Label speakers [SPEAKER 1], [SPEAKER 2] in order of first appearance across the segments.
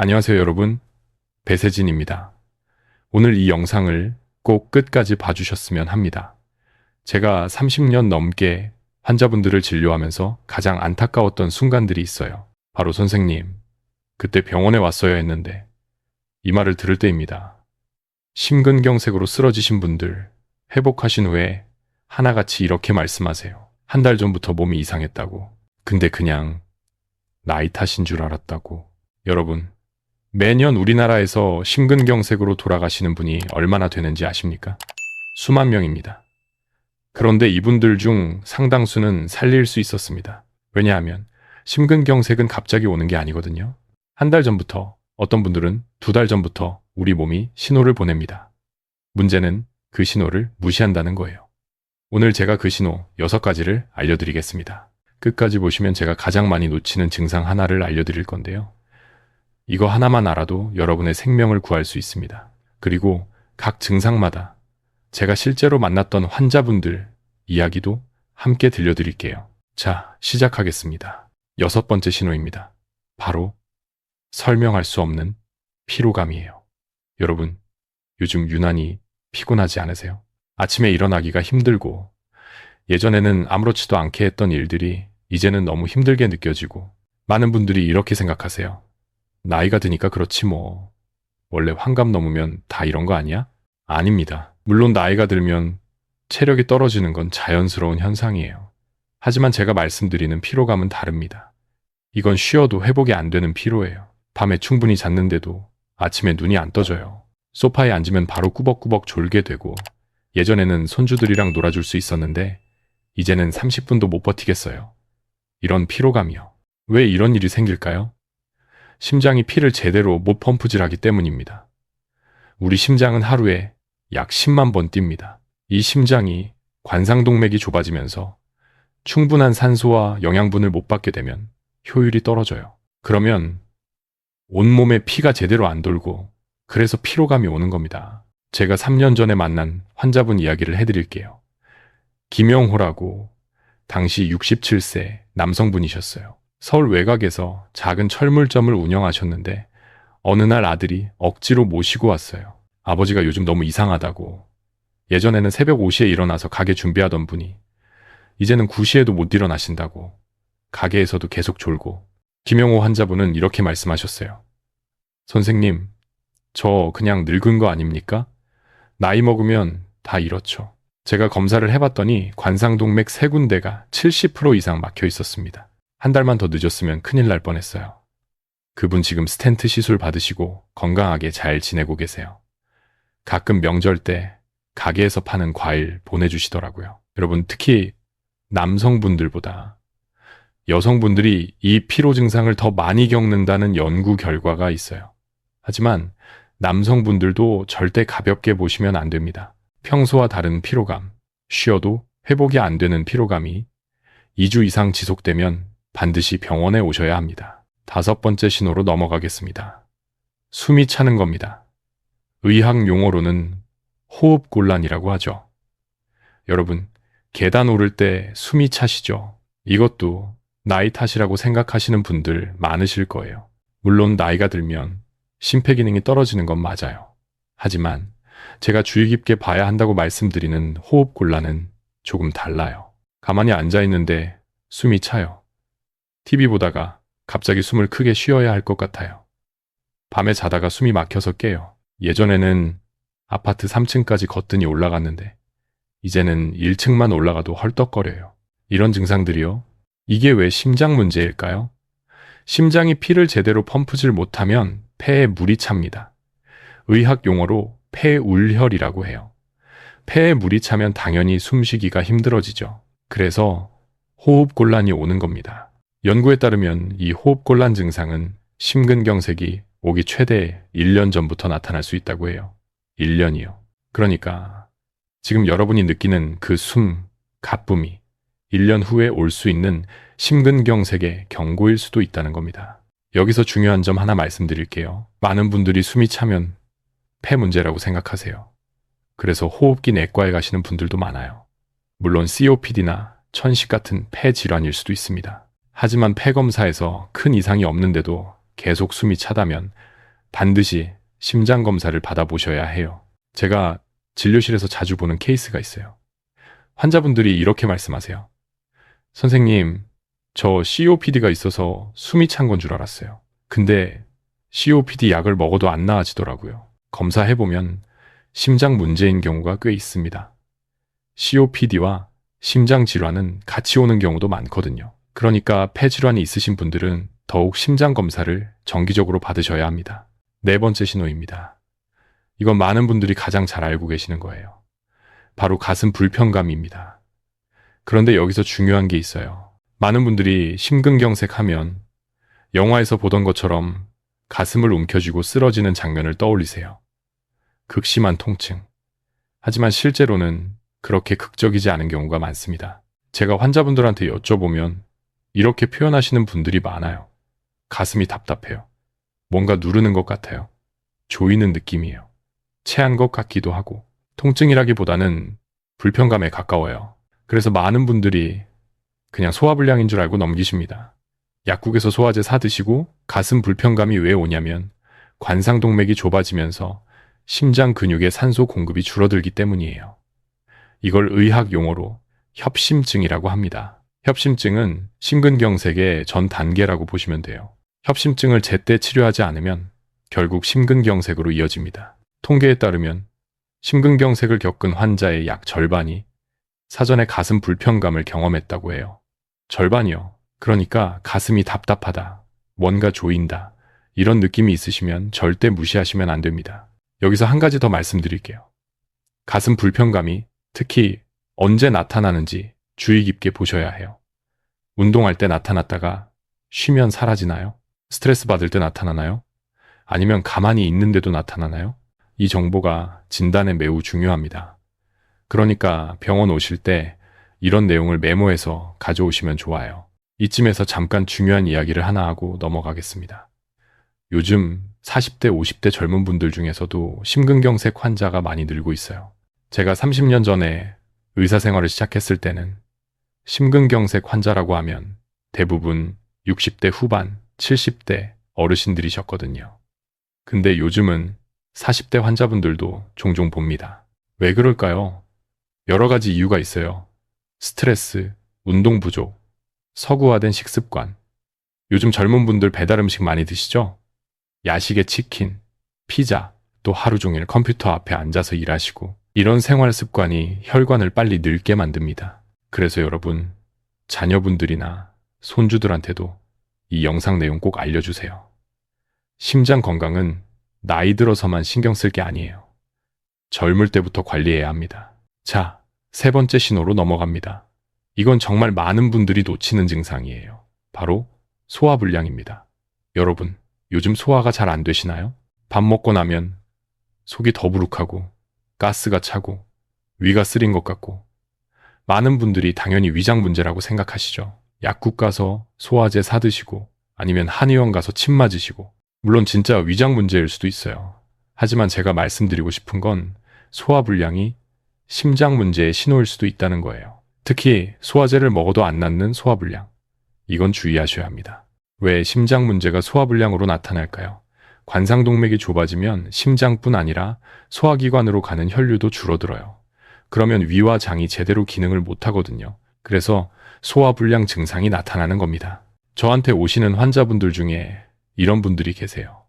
[SPEAKER 1] 안녕하세요 여러분 배세진입니다. 오늘 이 영상을 꼭 끝까지 봐주셨으면 합니다. 제가 30년 넘게 환자분들을 진료하면서 가장 안타까웠던 순간들이 있어요. 바로 선생님, 그때 병원에 왔어야 했는데 이 말을 들을 때입니다. 심근경색으로 쓰러지신 분들 회복하신 후에 하나같이 이렇게 말씀하세요. 한 달 전부터 몸이 이상했다고. 근데 그냥 나이 탓인 줄 알았다고. 여러분, 매년 우리나라에서 심근경색으로 돌아가시는 분이 얼마나 되는지 아십니까? 수만 명입니다. 그런데 이분들 중 상당수는 살릴 수 있었습니다. 왜냐하면 심근경색은 갑자기 오는 게 아니거든요. 한 달 전부터, 어떤 분들은 두 달 전부터 우리 몸이 신호를 보냅니다. 문제는 그 신호를 무시한다는 거예요. 오늘 제가 그 신호 6가지를 알려드리겠습니다. 끝까지 보시면 제가 가장 많이 놓치는 증상 하나를 알려드릴 건데요. 이거 하나만 알아도 여러분의 생명을 구할 수 있습니다. 그리고 각 증상마다 제가 실제로 만났던 환자분들 이야기도 함께 들려드릴게요. 자, 시작하겠습니다. 여섯 번째 신호입니다. 바로 설명할 수 없는 피로감이에요. 여러분, 요즘 유난히 피곤하지 않으세요? 아침에 일어나기가 힘들고 예전에는 아무렇지도 않게 했던 일들이 이제는 너무 힘들게 느껴지고 많은 분들이 이렇게 생각하세요. 나이가 드니까 그렇지 뭐. 원래 환갑 넘으면 다 이런 거 아니야? 아닙니다. 물론 나이가 들면 체력이 떨어지는 건 자연스러운 현상이에요. 하지만 제가 말씀드리는 피로감은 다릅니다. 이건 쉬어도 회복이 안 되는 피로예요. 밤에 충분히 잤는데도 아침에 눈이 안 떠져요. 소파에 앉으면 바로 꾸벅꾸벅 졸게 되고 예전에는 손주들이랑 놀아줄 수 있었는데 이제는 30분도 못 버티겠어요. 이런 피로감이요. 왜 이런 일이 생길까요? 심장이 피를 제대로 못 펌프질하기 때문입니다. 우리 심장은 하루에 약 10만 번 뜁니다. 이 심장이 관상동맥이 좁아지면서 충분한 산소와 영양분을 못 받게 되면 효율이 떨어져요. 그러면 온몸에 피가 제대로 안 돌고 그래서 피로감이 오는 겁니다. 제가 3년 전에 만난 환자분 이야기를 해드릴게요. 김영호라고 당시 67세 남성분이셨어요. 서울 외곽에서 작은 철물점을 운영하셨는데 어느 날 아들이 억지로 모시고 왔어요. 아버지가 요즘 너무 이상하다고. 예전에는 새벽 5시에 일어나서 가게 준비하던 분이 이제는 9시에도 못 일어나신다고. 가게에서도 계속 졸고. 김영호 환자분은 이렇게 말씀하셨어요. 선생님, 저 그냥 늙은 거 아닙니까? 나이 먹으면 다 이렇죠. 제가 검사를 해봤더니 관상동맥 세 군데가 70% 이상 막혀 있었습니다. 한 달만 더 늦었으면 큰일 날 뻔했어요. 그분 지금 스텐트 시술 받으시고 건강하게 잘 지내고 계세요. 가끔 명절 때 가게에서 파는 과일 보내주시더라고요. 여러분, 특히 남성분들보다 여성분들이 이 피로 증상을 더 많이 겪는다는 연구 결과가 있어요. 하지만 남성분들도 절대 가볍게 보시면 안 됩니다. 평소와 다른 피로감, 쉬어도 회복이 안 되는 피로감이 2주 이상 지속되면 반드시 병원에 오셔야 합니다. 다섯 번째 신호로 넘어가겠습니다. 숨이 차는 겁니다. 의학 용어로는 호흡곤란이라고 하죠. 여러분, 계단 오를 때 숨이 차시죠? 이것도 나이 탓이라고 생각하시는 분들 많으실 거예요. 물론 나이가 들면 심폐 기능이 떨어지는 건 맞아요. 하지만 제가 주의 깊게 봐야 한다고 말씀드리는 호흡곤란은 조금 달라요. 가만히 앉아 있는데 숨이 차요. TV 보다가 갑자기 숨을 크게 쉬어야 할 것 같아요. 밤에 자다가 숨이 막혀서 깨요. 예전에는 아파트 3층까지 거뜬히 올라갔는데 이제는 1층만 올라가도 헐떡거려요. 이런 증상들이요. 이게 왜 심장 문제일까요? 심장이 피를 제대로 펌프질 못하면 폐에 물이 찹니다. 의학 용어로 폐울혈이라고 해요. 폐에 물이 차면 당연히 숨쉬기가 힘들어지죠. 그래서 호흡곤란이 오는 겁니다. 연구에 따르면 이 호흡곤란 증상은 심근경색이 오기 최대 1년 전부터 나타날 수 있다고 해요. 1년이요. 그러니까 지금 여러분이 느끼는 그 숨, 가쁨이 1년 후에 올 수 있는 심근경색의 경고일 수도 있다는 겁니다. 여기서 중요한 점 하나 말씀드릴게요. 많은 분들이 숨이 차면 폐 문제라고 생각하세요. 그래서 호흡기 내과에 가시는 분들도 많아요. 물론 COPD나 천식 같은 폐 질환일 수도 있습니다. 하지만 폐 검사에서 큰 이상이 없는데도 계속 숨이 차다면 반드시 심장 검사를 받아보셔야 해요. 제가 진료실에서 자주 보는 케이스가 있어요. 환자분들이 이렇게 말씀하세요. 선생님, 저 COPD가 있어서 숨이 찬 건 줄 알았어요. 근데 COPD 약을 먹어도 안 나아지더라고요. 검사해보면 심장 문제인 경우가 꽤 있습니다. COPD와 심장 질환은 같이 오는 경우도 많거든요. 그러니까 폐 질환이 있으신 분들은 더욱 심장 검사를 정기적으로 받으셔야 합니다. 네 번째 신호입니다. 이건 많은 분들이 가장 잘 알고 계시는 거예요. 바로 가슴 불편감입니다. 그런데 여기서 중요한 게 있어요. 많은 분들이 심근경색 하면 영화에서 보던 것처럼 가슴을 움켜쥐고 쓰러지는 장면을 떠올리세요. 극심한 통증. 하지만 실제로는 그렇게 극적이지 않은 경우가 많습니다. 제가 환자분들한테 여쭤보면 이렇게 표현하시는 분들이 많아요. 가슴이 답답해요. 뭔가 누르는 것 같아요. 조이는 느낌이에요. 체한 것 같기도 하고 통증이라기보다는 불편감에 가까워요. 그래서 많은 분들이 그냥 소화불량인 줄 알고 넘기십니다. 약국에서 소화제 사 드시고 가슴 불편감이 왜 오냐면 관상동맥이 좁아지면서 심장 근육의 산소 공급이 줄어들기 때문이에요. 이걸 의학 용어로 협심증이라고 합니다. 협심증은 심근경색의 전 단계라고 보시면 돼요. 협심증을 제때 치료하지 않으면 결국 심근경색으로 이어집니다. 통계에 따르면 심근경색을 겪은 환자의 약 절반이 사전에 가슴 불편감을 경험했다고 해요. 절반이요. 그러니까 가슴이 답답하다, 뭔가 조인다, 이런 느낌이 있으시면 절대 무시하시면 안 됩니다. 여기서 한 가지 더 말씀드릴게요. 가슴 불편감이 특히 언제 나타나는지 주의 깊게 보셔야 해요. 운동할 때 나타났다가 쉬면 사라지나요? 스트레스 받을 때 나타나나요? 아니면 가만히 있는데도 나타나나요? 이 정보가 진단에 매우 중요합니다. 그러니까 병원 오실 때 이런 내용을 메모해서 가져오시면 좋아요. 이쯤에서 잠깐 중요한 이야기를 하나 하고 넘어가겠습니다. 요즘 40대, 50대 젊은 분들 중에서도 심근경색 환자가 많이 늘고 있어요. 제가 30년 전에 의사 생활을 시작했을 때는 심근경색 환자라고 하면 대부분 60대 후반, 70대 어르신들이셨거든요. 근데 요즘은 40대 환자분들도 종종 봅니다. 왜 그럴까요? 여러 가지 이유가 있어요. 스트레스, 운동 부족, 서구화된 식습관. 요즘 젊은 분들 배달 음식 많이 드시죠? 야식에 치킨, 피자, 또 하루 종일 컴퓨터 앞에 앉아서 일하시고 이런 생활 습관이 혈관을 빨리 늙게 만듭니다. 그래서 여러분, 자녀분들이나 손주들한테도 이 영상 내용 꼭 알려주세요. 심장 건강은 나이 들어서만 신경 쓸 게 아니에요. 젊을 때부터 관리해야 합니다. 자, 세 번째 신호로 넘어갑니다. 이건 정말 많은 분들이 놓치는 증상이에요. 바로 소화불량입니다. 여러분, 요즘 소화가 잘 안 되시나요? 밥 먹고 나면 속이 더부룩하고 가스가 차고 위가 쓰린 것 같고 많은 분들이 당연히 위장 문제라고 생각하시죠. 약국 가서 소화제 사드시고 아니면 한의원 가서 침 맞으시고 물론 진짜 위장 문제일 수도 있어요. 하지만 제가 말씀드리고 싶은 건 소화불량이 심장 문제의 신호일 수도 있다는 거예요. 특히 소화제를 먹어도 안 낫는 소화불량. 이건 주의하셔야 합니다. 왜 심장 문제가 소화불량으로 나타날까요? 관상동맥이 좁아지면 심장뿐 아니라 소화기관으로 가는 혈류도 줄어들어요. 그러면 위와 장이 제대로 기능을 못하거든요. 그래서 소화불량 증상이 나타나는 겁니다. 저한테 오시는 환자분들 중에 이런 분들이 계세요.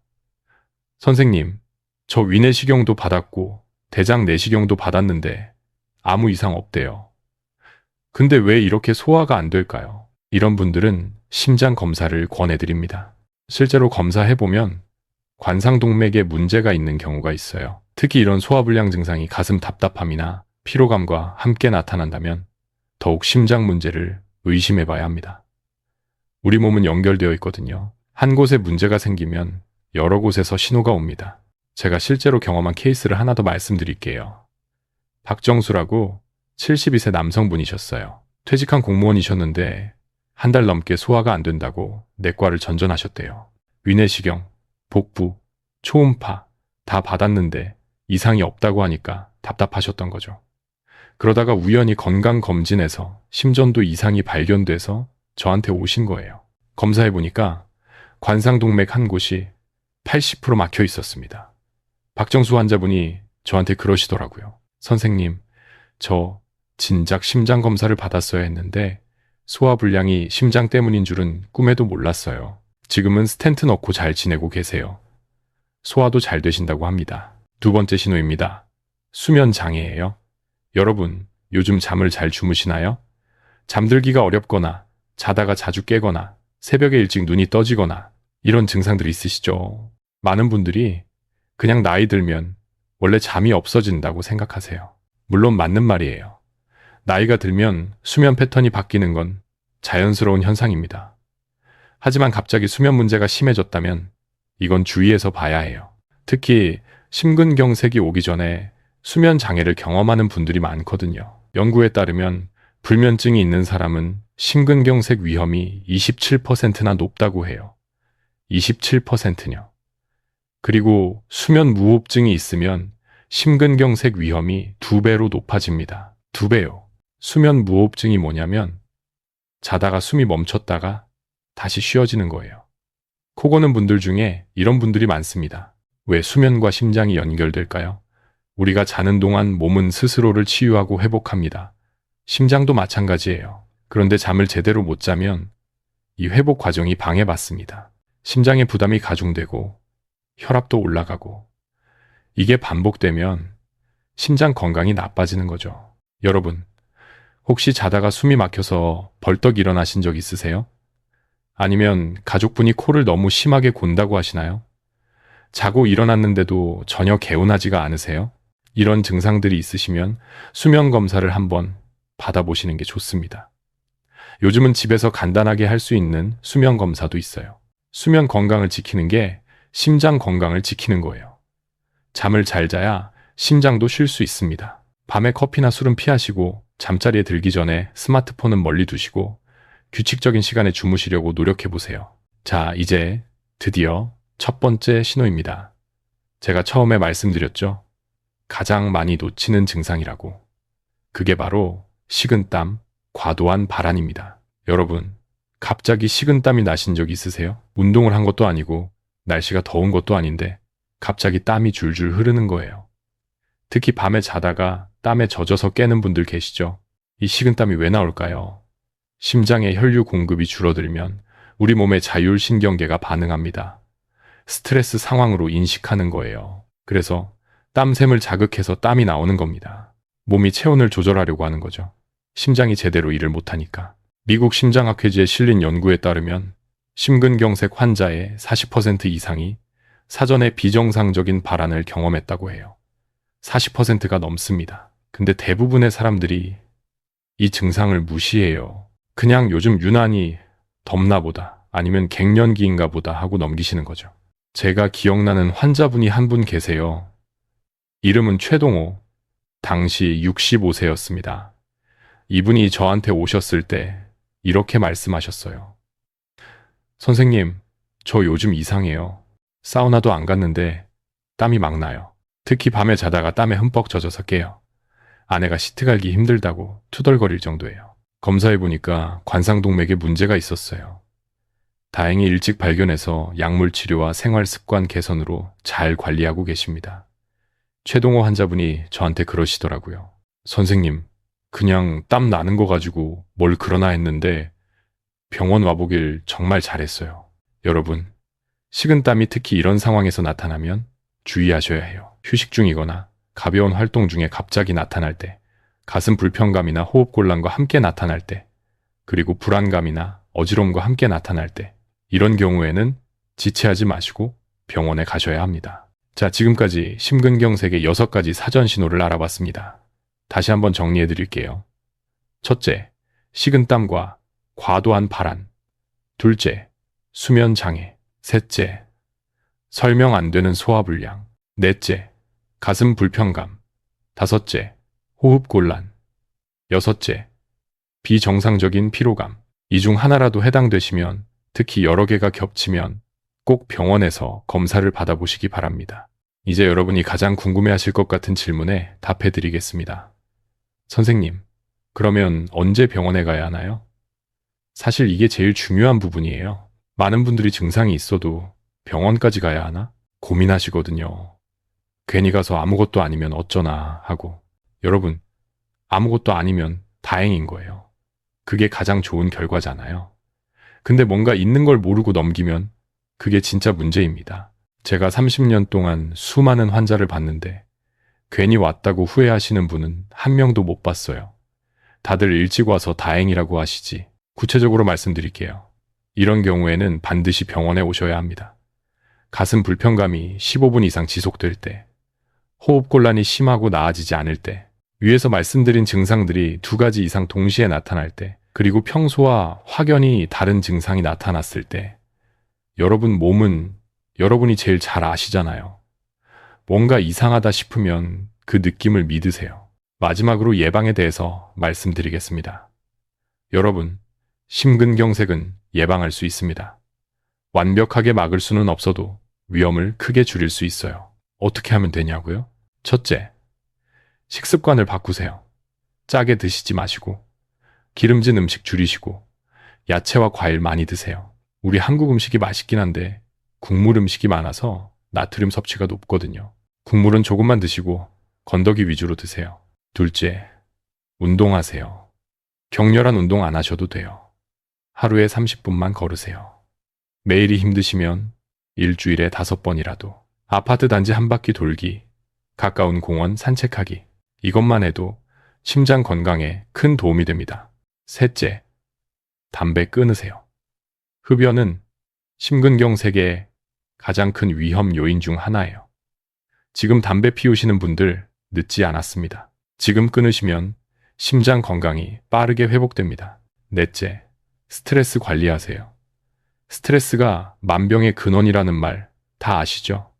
[SPEAKER 1] 선생님, 저 위내시경도 받았고 대장 내시경도 받았는데 아무 이상 없대요. 근데 왜 이렇게 소화가 안 될까요? 이런 분들은 심장 검사를 권해드립니다. 실제로 검사해보면 관상동맥에 문제가 있는 경우가 있어요. 특히 이런 소화불량 증상이 가슴 답답함이나 피로감과 함께 나타난다면 더욱 심장 문제를 의심해 봐야 합니다. 우리 몸은 연결되어 있거든요. 한 곳에 문제가 생기면 여러 곳에서 신호가 옵니다. 제가 실제로 경험한 케이스를 하나 더 말씀드릴게요. 박정수라고 72세 남성분이셨어요. 퇴직한 공무원이셨는데 한 달 넘게 소화가 안 된다고 내과를 전전하셨대요. 위내시경, 복부, 초음파 다 받았는데 이상이 없다고 하니까 답답하셨던 거죠. 그러다가 우연히 건강검진에서 심전도 이상이 발견돼서 저한테 오신 거예요. 검사해보니까 관상동맥 한 곳이 80% 막혀 있었습니다. 박정수 환자분이 저한테 그러시더라고요. 선생님, 저 진작 심장 검사를 받았어야 했는데 소화불량이 심장 때문인 줄은 꿈에도 몰랐어요. 지금은 스텐트 넣고 잘 지내고 계세요. 소화도 잘 되신다고 합니다. 두 번째 신호입니다. 수면 장애예요. 여러분, 요즘 잠을 잘 주무시나요? 잠들기가 어렵거나 자다가 자주 깨거나 새벽에 일찍 눈이 떠지거나 이런 증상들이 있으시죠? 많은 분들이 그냥 나이 들면 원래 잠이 없어진다고 생각하세요. 물론 맞는 말이에요. 나이가 들면 수면 패턴이 바뀌는 건 자연스러운 현상입니다. 하지만 갑자기 수면 문제가 심해졌다면 이건 주의해서 봐야 해요. 특히 심근경색이 오기 전에 수면 장애를 경험하는 분들이 많거든요. 연구에 따르면 불면증이 있는 사람은 심근경색 위험이 27%나 높다고 해요. 27%요. 그리고 수면 무호흡증이 있으면 심근경색 위험이 두 배로 높아집니다. 두 배요. 수면 무호흡증이 뭐냐면 자다가 숨이 멈췄다가 다시 쉬어지는 거예요. 코 고는 분들 중에 이런 분들이 많습니다. 왜 수면과 심장이 연결될까요? 우리가 자는 동안 몸은 스스로를 치유하고 회복합니다. 심장도 마찬가지예요. 그런데 잠을 제대로 못 자면 이 회복 과정이 방해받습니다. 심장의 부담이 가중되고 혈압도 올라가고 이게 반복되면 심장 건강이 나빠지는 거죠. 여러분, 혹시 자다가 숨이 막혀서 벌떡 일어나신 적 있으세요? 아니면 가족분이 코를 너무 심하게 곤다고 하시나요? 자고 일어났는데도 전혀 개운하지가 않으세요? 이런 증상들이 있으시면 수면 검사를 한번 받아보시는 게 좋습니다. 요즘은 집에서 간단하게 할 수 있는 수면 검사도 있어요. 수면 건강을 지키는 게 심장 건강을 지키는 거예요. 잠을 잘 자야 심장도 쉴 수 있습니다. 밤에 커피나 술은 피하시고 잠자리에 들기 전에 스마트폰은 멀리 두시고 규칙적인 시간에 주무시려고 노력해 보세요. 자, 이제 드디어 첫 번째 신호입니다. 제가 처음에 말씀드렸죠? 가장 많이 놓치는 증상이라고. 그게 바로 식은땀, 과도한 발한입니다. 여러분, 갑자기 식은땀이 나신 적 있으세요? 운동을 한 것도 아니고 날씨가 더운 것도 아닌데 갑자기 땀이 줄줄 흐르는 거예요. 특히 밤에 자다가 땀에 젖어서 깨는 분들 계시죠? 이 식은땀이 왜 나올까요? 심장의 혈류 공급이 줄어들면 우리 몸의 자율신경계가 반응합니다. 스트레스 상황으로 인식하는 거예요. 그래서 땀샘을 자극해서 땀이 나오는 겁니다. 몸이 체온을 조절하려고 하는 거죠. 심장이 제대로 일을 못하니까. 미국 심장학회지에 실린 연구에 따르면 심근경색 환자의 40% 이상이 사전에 비정상적인 발한을 경험했다고 해요. 40%가 넘습니다. 근데 대부분의 사람들이 이 증상을 무시해요. 그냥 요즘 유난히 덥나 보다 아니면 갱년기인가 보다 하고 넘기시는 거죠. 제가 기억나는 환자분이 한 분 계세요. 이름은 최동호. 당시 65세였습니다. 이분이 저한테 오셨을 때 이렇게 말씀하셨어요. 선생님, 저 요즘 이상해요. 사우나도 안 갔는데 땀이 막 나요. 특히 밤에 자다가 땀에 흠뻑 젖어서 깨요. 아내가 시트 갈기 힘들다고 투덜거릴 정도예요. 검사해 보니까 관상동맥에 문제가 있었어요. 다행히 일찍 발견해서 약물 치료와 생활 습관 개선으로 잘 관리하고 계십니다. 최동호 환자분이 저한테 그러시더라고요. 선생님, 그냥 땀 나는 거 가지고 뭘 그러나 했는데 병원 와보길 정말 잘했어요. 여러분, 식은땀이 특히 이런 상황에서 나타나면 주의하셔야 해요. 휴식 중이거나 가벼운 활동 중에 갑자기 나타날 때, 가슴 불편감이나 호흡 곤란과 함께 나타날 때, 그리고 불안감이나 어지럼과 함께 나타날 때, 이런 경우에는 지체하지 마시고 병원에 가셔야 합니다. 자, 지금까지 심근경 색의 6가지 사전 신호를 알아봤습니다. 다시 한번 정리해 드릴게요. 첫째, 식은땀과 과도한 발한. 둘째, 수면 장애. 셋째, 설명 안 되는 소화불량. 넷째, 가슴 불편감. 다섯째, 호흡 곤란. 여섯째, 비정상적인 피로감. 이 중 하나라도 해당되시면 특히 여러 개가 겹치면 꼭 병원에서 검사를 받아보시기 바랍니다. 이제 여러분이 가장 궁금해 하실 것 같은 질문에 답해 드리겠습니다. 선생님, 그러면 언제 병원에 가야 하나요? 사실 이게 제일 중요한 부분이에요. 많은 분들이 증상이 있어도 병원까지 가야 하나? 고민하시거든요. 괜히 가서 아무것도 아니면 어쩌나 하고. 여러분, 아무것도 아니면 다행인 거예요. 그게 가장 좋은 결과잖아요. 근데 뭔가 있는 걸 모르고 넘기면 그게 진짜 문제입니다. 제가 30년 동안 수많은 환자를 봤는데 괜히 왔다고 후회하시는 분은 한 명도 못 봤어요. 다들 일찍 와서 다행이라고 하시지. 구체적으로 말씀드릴게요. 이런 경우에는 반드시 병원에 오셔야 합니다. 가슴 불편감이 15분 이상 지속될 때, 호흡곤란이 심하고 나아지지 않을 때, 위에서 말씀드린 증상들이 두 가지 이상 동시에 나타날 때, 그리고 평소와 확연히 다른 증상이 나타났을 때, 여러분 몸은 여러분이 제일 잘 아시잖아요. 뭔가 이상하다 싶으면 그 느낌을 믿으세요. 마지막으로 예방에 대해서 말씀드리겠습니다. 여러분, 심근경색은 예방할 수 있습니다. 완벽하게 막을 수는 없어도 위험을 크게 줄일 수 있어요. 어떻게 하면 되냐고요? 첫째, 식습관을 바꾸세요. 짜게 드시지 마시고, 기름진 음식 줄이시고, 야채와 과일 많이 드세요. 우리 한국 음식이 맛있긴 한데, 국물 음식이 많아서 나트륨 섭취가 높거든요. 국물은 조금만 드시고, 건더기 위주로 드세요. 둘째, 운동하세요. 격렬한 운동 안 하셔도 돼요. 하루에 30분만 걸으세요. 매일이 힘드시면 일주일에 다섯 번이라도 아파트 단지 한 바퀴 돌기, 가까운 공원 산책하기, 이것만 해도 심장 건강에 큰 도움이 됩니다. 셋째, 담배 끊으세요. 흡연은 심근경색의 가장 큰 위험 요인 중 하나예요. 지금 담배 피우시는 분들 늦지 않았습니다. 지금 끊으시면 심장 건강이 빠르게 회복됩니다. 넷째, 스트레스 관리하세요. 스트레스가 만병의 근원이라는 말 다 아시죠?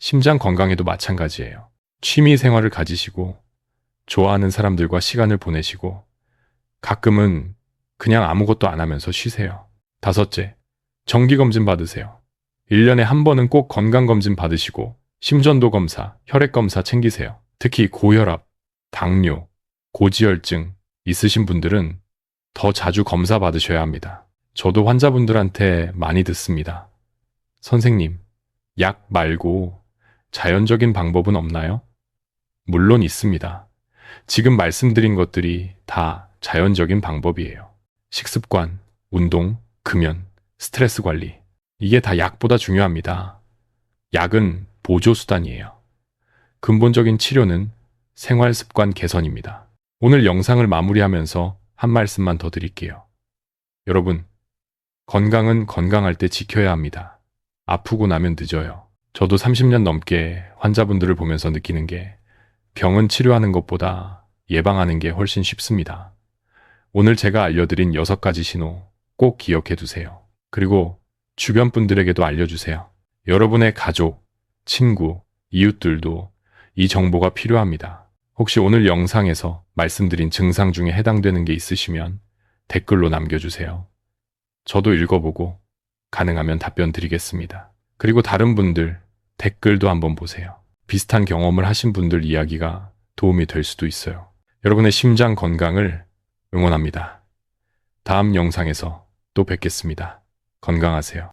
[SPEAKER 1] 심장 건강에도 마찬가지예요. 취미 생활을 가지시고 좋아하는 사람들과 시간을 보내시고 가끔은 그냥 아무것도 안 하면서 쉬세요. 다섯째, 정기검진 받으세요. 1년에 한 번은 꼭 건강검진 받으시고 심전도 검사, 혈액검사 챙기세요. 특히 고혈압, 당뇨, 고지혈증 있으신 분들은 더 자주 검사 받으셔야 합니다. 저도 환자분들한테 많이 듣습니다. 선생님, 약 말고 자연적인 방법은 없나요? 물론 있습니다. 지금 말씀드린 것들이 다 자연적인 방법이에요. 식습관, 운동, 금연, 스트레스 관리. 이게 다 약보다 중요합니다. 약은 보조수단이에요. 근본적인 치료는 생활 습관 개선입니다. 오늘 영상을 마무리하면서 한 말씀만 더 드릴게요. 여러분, 건강은 건강할 때 지켜야 합니다. 아프고 나면 늦어요. 저도 30년 넘게 환자분들을 보면서 느끼는 게 병은 치료하는 것보다 예방하는 게 훨씬 쉽습니다. 오늘 제가 알려드린 6가지 신호 꼭 기억해 두세요. 그리고 주변 분들에게도 알려주세요. 여러분의 가족, 친구, 이웃들도 이 정보가 필요합니다. 혹시 오늘 영상에서 말씀드린 증상 중에 해당되는 게 있으시면 댓글로 남겨주세요. 저도 읽어보고 가능하면 답변 드리겠습니다. 그리고 다른 분들 댓글도 한번 보세요. 비슷한 경험을 하신 분들 이야기가 도움이 될 수도 있어요. 여러분의 심장 건강을 응원합니다. 다음 영상에서 또 뵙겠습니다. 건강하세요.